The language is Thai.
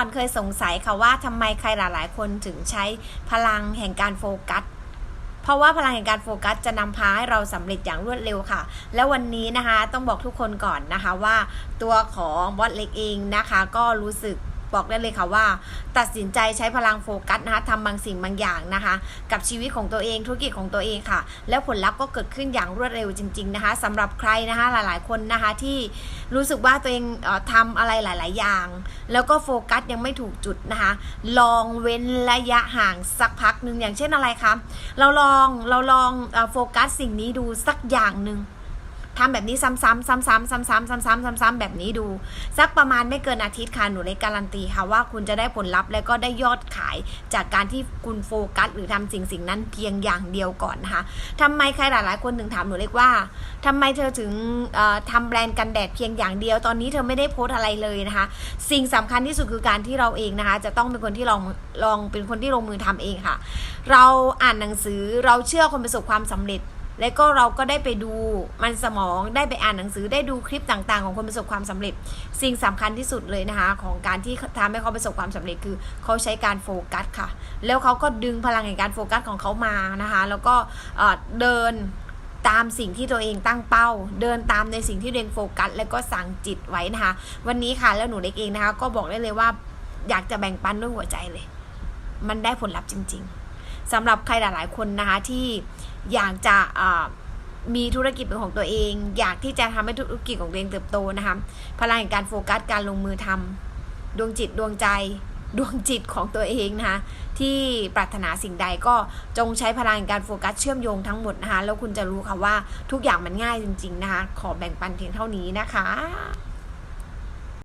อนเคยสงสัยค่ะว่าทำไมใครหลาย ๆ คนถึงใช้พลังแห่งการโฟกัสเพราะว่าพลังแห่งการโฟกัสจะนำพาให้เราสำเร็จอย่างรวดเร็วค่ะ แล้ววันนี้นะคะต้องบอกทุกคนก่อนนะคะว่า ตัวของบอสเล็กเองนะคะ ก็รู้สึก บอกได้เลยค่ะว่า ตัดสินใจใช้พลังโฟกัสนะคะทำบางสิ่งบางอย่างนะคะ กับชีวิตของตัวเองธุรกิจของตัวเองค่ะ แล้วผลลัพธ์ก็เกิดขึ้นอย่างรวดเร็วจริง ๆ นะคะสำหรับใครนะคะหลาย ๆ คนนะคะที่รู้สึกว่าตัวเองเออทำอะไรหลาย ๆ อย่าง แล้วก็โฟกัสยังไม่ถูกจุดนะคะ ลองเว้นระยะห่างสักพักหนึ่งอย่างเช่นอะไรคะเราลองเราลองโฟกัสสิ่งนี้ดูสักอย่างหนึ่ง ทำแบบนี้ซ้ำๆซ้ำๆซ้ำๆซ้ำๆซ้ำๆซ้ำๆแบบนี้ดู สักประมาณไม่เกินอาทิตย์ค่ะหนูเลยการันตีค่ะว่าคุณจะได้ผลลัพธ์และก็ได้ยอดขายจากการที่คุณโฟกัส หรือทำสิ่งสิ่งนั้นเพียงอย่างเดียวก่อนนะคะทำไมใครหลายๆ คนถึงถามหนูเล็กว่าทำไมเธอถึงเอ่อทำแบรนด์กันแดดเพียงอย่างเดียว ตอนนี้เธอไม่ได้โพสอะไรเลยนะคะสิ่งสำคัญที่สุดคือการที่เราเองนะคะจะต้องเป็นคนที่ลองลองเป็นคนที่ลงมือทำเองค่ะ เราอ่านหนังสือเราเชื่อคนประสบความสำเร็จ และก็เราก็ได้ไปดูมันสมองได้ไปอ่านหนังสือได้ดูคลิปต่างๆ ของคนประสบความสำเร็จ สิ่งสำคัญที่สุดเลยนะคะ ของการที่ทำให้เขาประสบความสำเร็จคือเขาใช้การโฟกัสค่ะ แล้วเขาก็ดึงพลังแห่งการโฟกัสของเขามานะคะ แล้วก็เอ่อเดินตามสิ่งที่ตัวเองตั้งเป้า เดินตามในสิ่งที่ตัวเองโฟกัส แล้วก็สั่งจิตไว้นะคะ วันนี้ค่ะแล้วหนูเล็กเองนะคะ ก็บอกได้เลยว่าอยากจะแบ่งปันด้วยหัวใจเลย มันได้ผลลัพธ์จริง ๆ สำหรับใครหลาย ๆ คนนะคะที่อยากจะมีธุรกิจเป็นของตัวเอง อยากที่จะทำให้ธุรกิจของตัวเองเติบโตนะคะพลังแห่งการโฟกัสการลงมือทำดวงจิตดวงใจดวงจิตของตัวเองนะคะที่ปรารถนาสิ่งใดก็จงใช้พลังแห่งการโฟกัสเชื่อมโยงทั้งหมดนะคะแล้วคุณจะรู้ค่ะว่าทุกอย่างมันง่ายจริง ๆ นะคะขอแบ่งปันเพียงเท่านี้นะคะ